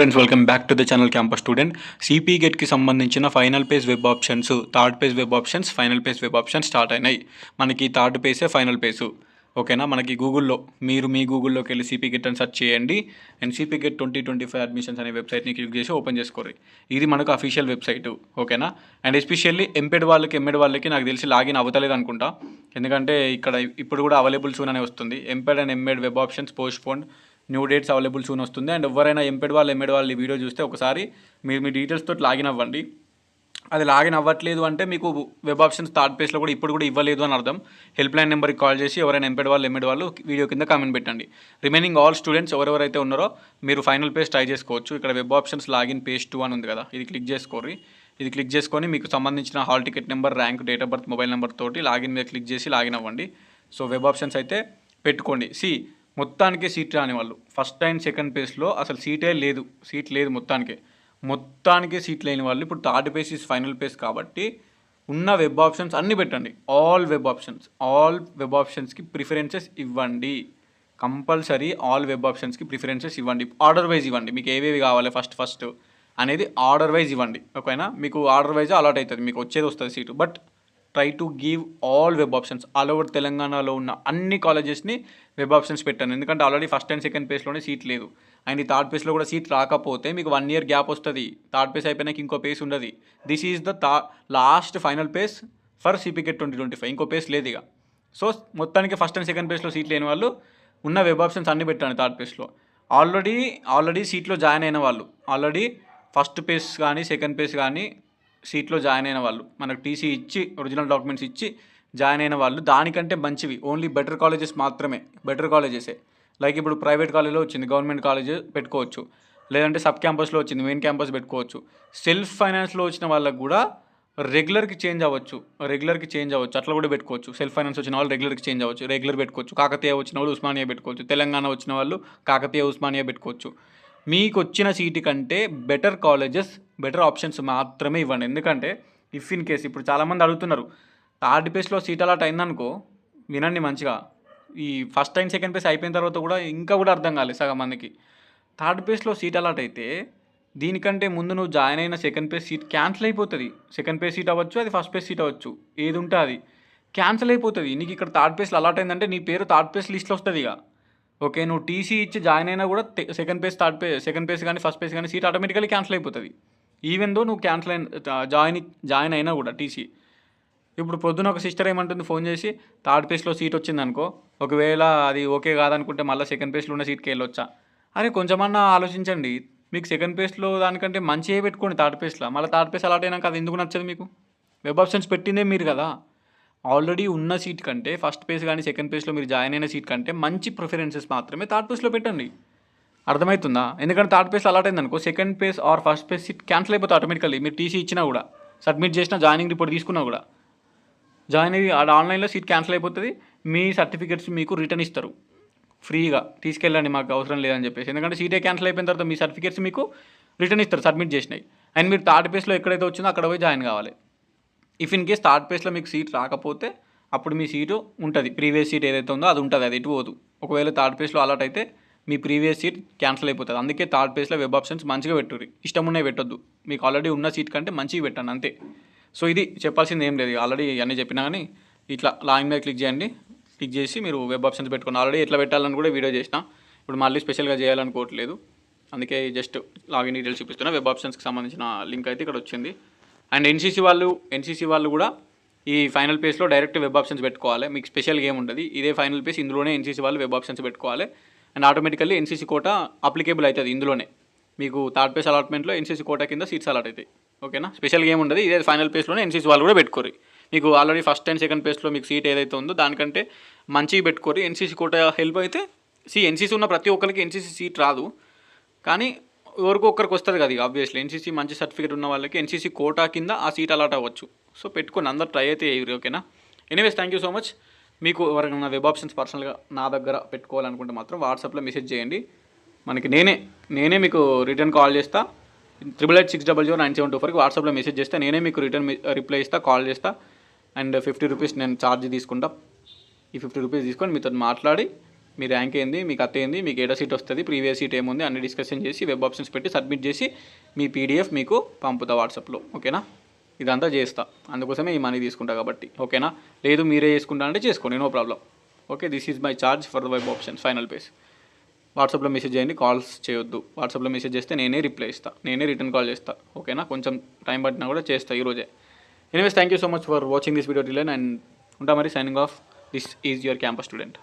Friends welcome back to the channel campus student CP గెట్కి సంబంధించిన final page web options third page web options final page web options start అయినాయి. మనకి third పేజే final page ఓకేనా? మనకి గూగుల్లో మీరు మీ గూగుల్లోకి వెళ్ళి సిపీ గెట్ అని సెర్చ్ చేయండి. And CP GET twenty twenty five admissions అనే వెబ్సైట్ని క్లిక్ చేసి ఓపెన్ చేసుకోరు ఇది మనకు అఫీషియల్ వెబ్సైట్ ఓకేనా? అండ్ ఎస్పెషల్లీ ఎంపెడ్ వాళ్ళకి ఎంఎడ్ వాళ్ళకి నాకు తెలిసి లాగిన్ అవ్వతలేదు అనుకుంటా. ఎందుకంటే ఇక్కడ ఇప్పుడు కూడా అవైలబుల్ సూన్ అనే వస్తుంది. MPEd and MEd web options postpone new dates available soon వస్తుంది. అండ్ ఎవరైనా ఎంపెడ్ వాళ్ళు ఎంఎడ్ వాళ్ళు ఈ వీడియో చూస్తే ఒకసారి మీరు మీ డీటెయిల్స్ తోటి లాగిన్ అవ్వండి. అది లాగిన్ అవ్వట్లేదు అంటే మీకు వెబ్ ఆప్షన్స్ థర్డ్ పేజ్లో కూడా ఇప్పుడు కూడా ఇవ్వలేదు అని అర్థం. హెల్ప్ లైన్ నెంబర్కి కాల్ చేసి ఎవరైనా ఎంపెడ్ వాళ్ళు ఎంఎడ్ వాళ్ళు వీడియో కింద కామెంట్ పెట్టండి. రిమైనింగ్ ఆల్ స్టూడెంట్స్ ఎవరెవరైతే ఉన్నారో మీరు ఫైనల్ పేజ్ ట్రై చేసుకోవచ్చు. ఇక్కడ web options login page two అని ఉంది కదా ఇది క్లిక్ చేసుకోరి ఇది క్లిక్ చేసుకొని మీకు సంబంధించిన hall ticket number rank date of birth mobile number తోటి లాగిన్ మీద క్లిక్ చేసి లాగిన్ అవ్వండి. సో వెబ్ ఆప్షన్స్ అయితే పెట్టుకోండి. సి మొత్తానికి సీట్ రాని వాళ్ళు. ఫస్ట్ అండ్ సెకండ్ ప్లేస్లో అసలు సీటే లేదు. సీట్ లేదు మొత్తానికి. మొత్తానికి సీట్ లేని వాళ్ళు ఇప్పుడు third place is final place కాబట్టి ఉన్న వెబ్ ఆప్షన్స్ అన్నీ పెట్టండి. All web options all web ఆప్షన్స్కి preferences ఇవ్వండి. కంపల్సరీ ఆల్ వెబ్ ఆప్షన్స్కి ప్రిఫరెన్సెస్ ఇవ్వండి. ఆర్డర్ వైజ్ ఇవ్వండి. మీకు ఏవేవి కావాలి ఫస్ట్ ఫస్ట్ అనేది ఆర్డర్ వైజ్ ఇవ్వండి. ఓకేనా మీకు ఆర్డర్ వైజ్ అలాట్ అవుతుంది. మీకు వచ్చేది వస్తుంది seat but try to give all web options all over తెలంగాణలో ఉన్న అన్ని కాలేజెస్ని వెబ్ ఆప్షన్స్ పెట్టాను. ఎందుకంటే ఆల్రెడీ ఫస్ట్ అండ్ సెకండ్ పేజ్లోనే సీట్ లేదు. అండ్ ఈ థర్డ్ పేజ్లో కూడా సీట్ రాకపోతే మీకు వన్ ఇయర్ గ్యాప్ వస్తుంది. థర్డ్ పేజ్ అయిపోయినాక ఇంకో పేజ్ ఉండదు. దిస్ ఈజ్ ద థా last final page for CPGET twenty twenty five ఇంకో పేజ్ లేదు ఇక. సో మొత్తానికి ఫస్ట్ అండ్ సెకండ్ పేజ్లో సీట్ లేని వాళ్ళు ఉన్న వెబ్ ఆప్షన్స్ అన్ని పెట్టాను థర్డ్ పేజ్లో ఆల్రెడీ ఆల్రెడీ సీట్లో జాయిన్ అయిన వాళ్ళు. ఆల్రెడీ ఫస్ట్ పేజ్ కానీ సెకండ్ పేజ్ కానీ సీట్లో జాయిన్ అయిన వాళ్ళు మనకు టీసీ ఇచ్చి ఒరిజినల్ డాక్యుమెంట్స్ ఇచ్చి జాయిన్ అయిన వాళ్ళు దానికంటే మంచివి. ఓన్లీ బెటర్ కాలేజెస్ మాత్రమే బెటర్ కాలేజెసే. లైక్ ఇప్పుడు ప్రైవేట్ కాలేజ్లో వచ్చింది గవర్నమెంట్ కాలేజ్ పెట్టుకోవచ్చు. లేదంటే సబ్ క్యాంపస్లో వచ్చింది మెయిన్ క్యాంపస్ పెట్టుకోవచ్చు. సెల్ఫ్ ఫైనాన్స్లో వచ్చిన వాళ్ళకు కూడా రెగ్యులర్కి చేంజ్ అవ్వచ్చు రెగ్యులర్కి చేంజ్ అవ్వచ్చు. అట్లా కూడా పెట్టుకోవచ్చు. సెల్ఫ్ ఫైనాన్స్ వచ్చిన వాళ్ళు రెగ్యులర్కి చేంజ్ అవ్వచ్చు రెగ్యులర్ పెట్టుకోవచ్చు. కాకతీయ వచ్చిన వాళ్ళు ఉస్మానియా పెట్టుకోవచ్చు. తెలంగాణ వచ్చిన వాళ్ళు కాకతీయ ఉస్మానియా పెట్టుకోవచ్చు. మీకు వచ్చిన సీటు కంటే బెటర్ కాలేజెస్ బెటర్ ఆప్షన్స్ మాత్రమే ఇవ్వండి. ఎందుకంటే ఇఫ్ ఇన్ కేస్ ఇప్పుడు చాలామంది అడుగుతున్నారు థర్డ్ ప్లేస్లో సీట్ అలాట్ అయిందనుకో వినండి మంచిగా. ఈ ఫస్ట్ టైం సెకండ్ ప్లేస్ అయిపోయిన తర్వాత కూడా ఇంకా కూడా అర్థం కాలేదు సగం మందికి. థర్డ్ ప్లేస్లో సీట్ అలాట్ అయితే దీనికంటే ముందు నువ్వు జాయిన్ అయిన సెకండ్ ప్లేస్ సీట్ క్యాన్సిల్ అయిపోతుంది. సెకండ్ ప్లేస్ సీట్ అవ్వచ్చు అది ఫస్ట్ ప్లేస్ సీట్ అవ్వచ్చు. ఏది ఉంటే అది. క్యాన్సిల్ అయిపోతుంది. నీకు ఇక్కడ థర్డ్ ప్లేస్లో అలాట్ అయిందంటే నీ పేరు థర్డ్ ప్లేస్ లిస్ట్లో వస్తుంది ఇక. ఓకే నువ్వు టీసీ ఇచ్చి జాయిన్ అయినా కూడా second page third page second page కానీ ఫస్ట్ పేజ్ కానీ సీట్ ఆటోమేటికలీ క్యాన్సిల్ అయిపోతుంది. ఈవెన్ దో నువ్వు క్యాన్సిల్ అయిన జాయిన్ జాయిన్ అయినా కూడా టీసీ. ఇప్పుడు పొద్దున ఒక సిస్టర్ ఏమంటుంది ఫోన్ చేసి థర్డ్ పేజ్లో సీట్ వచ్చింది అనుకో ఒకవేళ అది ఓకే కాదనుకుంటే మళ్ళీ సెకండ్ పేజ్లో ఉన్న సీట్కి వెళ్ళొచ్చా? అరే కొంచెమన్నా ఆలోచించండి. మీకు సెకండ్ పేజ్లో దానికంటే మంచిగా పెట్టుకోండి థర్డ్ పేజ్లో మళ్ళీ థర్డ్ పేజ్ అలాట్ అయినాక అది ఎందుకు నచ్చదు మీకు? వెబ్ ఆప్షన్స్ పెట్టిందే మీరు కదా. ఆల్రెడీ ఉన్న సీట్ కంటే ఫస్ట్ పేజ్ కానీ సెకండ్ పేజ్లో మీరు జాయిన్ అయిన సీట్ కంటే మంచి ప్రిఫరెన్సెస్ మాత్రమే థర్డ్ పేజ్లో పెట్టండి. అర్థమవుతుందా? ఎందుకంటే థర్డ్ పేజ్ అలాట్ అయింది అనుకో second page or first page seat cancel అయిపోతుంది ఆటోమేటికల్లీ మీరు టీసీ ఇచ్చినా కూడా సబ్మిట్ చేసిన జాయినింగ్ రిపోర్ట్ తీసుకున్నా కూడా జాయిన్ అయ్యి ఆన్లైన్లో సీట్ క్యాన్సిల్ అయిపోతుంది మీ సర్టిఫికేట్స్ మీకు రిటర్న్ ఇస్తారు. ఫ్రీగా తీసుకెళ్ళండి మాకు అవసరం లేదని చెప్పేసి. ఎందుకంటే సీటే క్యాన్సిల్ అయిపోయిన తర్వాత మీ సర్టిఫికేట్స్ మీకు రిటర్న్ ఇస్తారు సబ్మిట్ చేసినాయి అండ్ మీరు థర్డ్ ప్లేస్లో ఎక్కడైతే వచ్చిందో అక్కడ పోయి జాయిన్ కావాలి. ఇఫ్ ఇన్ కేస్ థర్డ్ ప్లేస్లో మీకు సీట్ రాకపోతే అప్పుడు మీ సీటు ఉంటుంది. ప్రీవియస్ సీట్ ఏదైతే ఉందో అది ఉంటుంది. అది ఎటు పోదు. ఒకవేళ థర్డ్ ప్లేస్లో అలాట్ అయితే మీ ప్రీవియస్ సీట్ క్యాన్సిల్ అయిపోతుంది. అందుకే థర్డ్ ప్లేస్లో వెబ్ ఆప్షన్స్ మంచిగా పెట్టుర్రి. ఇష్టం ఉన్నాయి పెట్టొద్దు. మీకు ఆల్రెడీ ఉన్న సీట్ కంటే మంచిగా పెట్టండి అంతే. సో ఇది చెప్పాల్సింది ఏం లేదు. ఆల్రెడీ అన్నీ చెప్పినా కానీ ఇట్లా లాగిన్ మీద క్లిక్ చేయండి. క్లిక్ చేసి మీరు వెబ్ ఆప్షన్స్ పెట్టుకోండి ఆల్రెడీ ఎట్లా పెట్టాలని కూడా వీడియో చేసిన ఇప్పుడు మళ్ళీ స్పెషల్గా చేయాలనుకోవట్లేదు. అందుకే జస్ట్ లాగిన్ డీటెయిల్స్ చూపిస్తున్నా. వెబ్ ఆప్షన్స్కి సంబంధించిన లింక్ అయితే ఇక్కడ వచ్చింది. అండ్ ఎన్సీసీ వాళ్ళు ఎన్సీసీ వాళ్ళు కూడా ఈ ఫైనల్ పేజ్లో డైరెక్ట్ వెబ్ ఆప్షన్స్ పెట్టుకోవాలి. మీకు స్పెషల్ గేమ్ ఉంటుంది ఇదే ఫైనల్ పేజ్ ఇందులోనే ఎన్సీసీ వాళ్ళు వెబ్ ఆప్షన్స్ పెట్టుకోవాలి. And automatically NCC quota applicable అవుతుంది ఇందులోనే. మీకు థర్డ్ పేస్ అలాట్మెంట్లో ఎన్సీసీ కోట కింద సీట్స్ అలాట్ అవుతాయి. ఓకేనా? స్పెషల్ గేమ్ ఉండదు. ఇదే ఫైనల్ పేజ్లోనే ఎన్సీసీ వాళ్ళు కూడా పెట్టుకోరు. మీకు ఆల్రెడీ ఫస్ట్ అండ్ సెకండ్ పేజ్లో మీకు సీట్ ఏదైతే ఉందో దానికంటే మంచిగా పెట్టుకోరు. ఎన్సీసీ కోట హెల్ప్ అయితే సి ఎన్సీసీ ఉన్న ప్రతి ఒక్కరికి ఎన్సీసీ సీట్ రాదు. కానీ ఎవరికో ఒక్కరికి వస్తుంది కదా ఆబ్వియస్లీ ఎన్సీసీ మంచి సర్టిఫికేట్ ఉన్న వాళ్ళకి ఎన్సీసీ కోటా కింద ఆ సీట్ అలాట్ అవ్వచ్చు. సో పెట్టుకొని అందరు ట్రై అయితే చేయరు ఓకేనా anyways thank you so much మీకు ఎవరికైనా వెబ్ ఆప్షన్స్ పర్సనల్గా నా దగ్గర పెట్టుకోవాలనుకుంటే మాత్రం వాట్సాప్లో మెసేజ్ చేయండి. మనకి నేనే నేనే మీకు రిటర్న్ కాల్ చేస్తా. Triple eight six double zero nine seven two ఫోర్కి వాట్సాప్లో మెసేజ్ చేస్తే నేనే మీకు రిటర్న్ రిప్లై ఇస్తా కాల్ చేస్తా అండ్ ఫిఫ్టీ రూపీస్ నేను ఛార్జ్ తీసుకుంటా. ఈ ఫిఫ్టీ రూపీస్ తీసుకొని మీతో మాట్లాడి మీ ర్యాంక్ ఏంది మీకు అత్త ఏంది మీకు ఏడా సీట్ వస్తుంది ప్రీవియస్ సీట్ ఏముంది అన్ని డిస్కషన్ చేసి వెబ్ ఆప్షన్స్ పెట్టి సబ్మిట్ చేసి మీ పీడిఎఫ్ మీకు పంపుతా వాట్సాప్లో ఓకేనా? ఇదంతా చేస్తా. అందుకోసమే ఈ మనీ తీసుకుంటా కాబట్టి ఓకేనా? లేదు మీరే చేసుకుంటా అంటే చేసుకోండి no problem. Okay this is my charge for the web options final pays వాట్సాప్లో మెసేజ్ చేయండి కాల్స్ చేయొద్దు. వాట్సాప్లో మెసేజ్ చేస్తే నేనే రిప్లై ఇస్తాను నేనే రిటర్న్ కాల్ చేస్తా ఓకేనా? కొంచెం టైం పట్టినా కూడా చేస్తా ఈరోజే anyways thank you so much for watching this video టిలైన్ and ఉంటా మరి signing off this is your campus student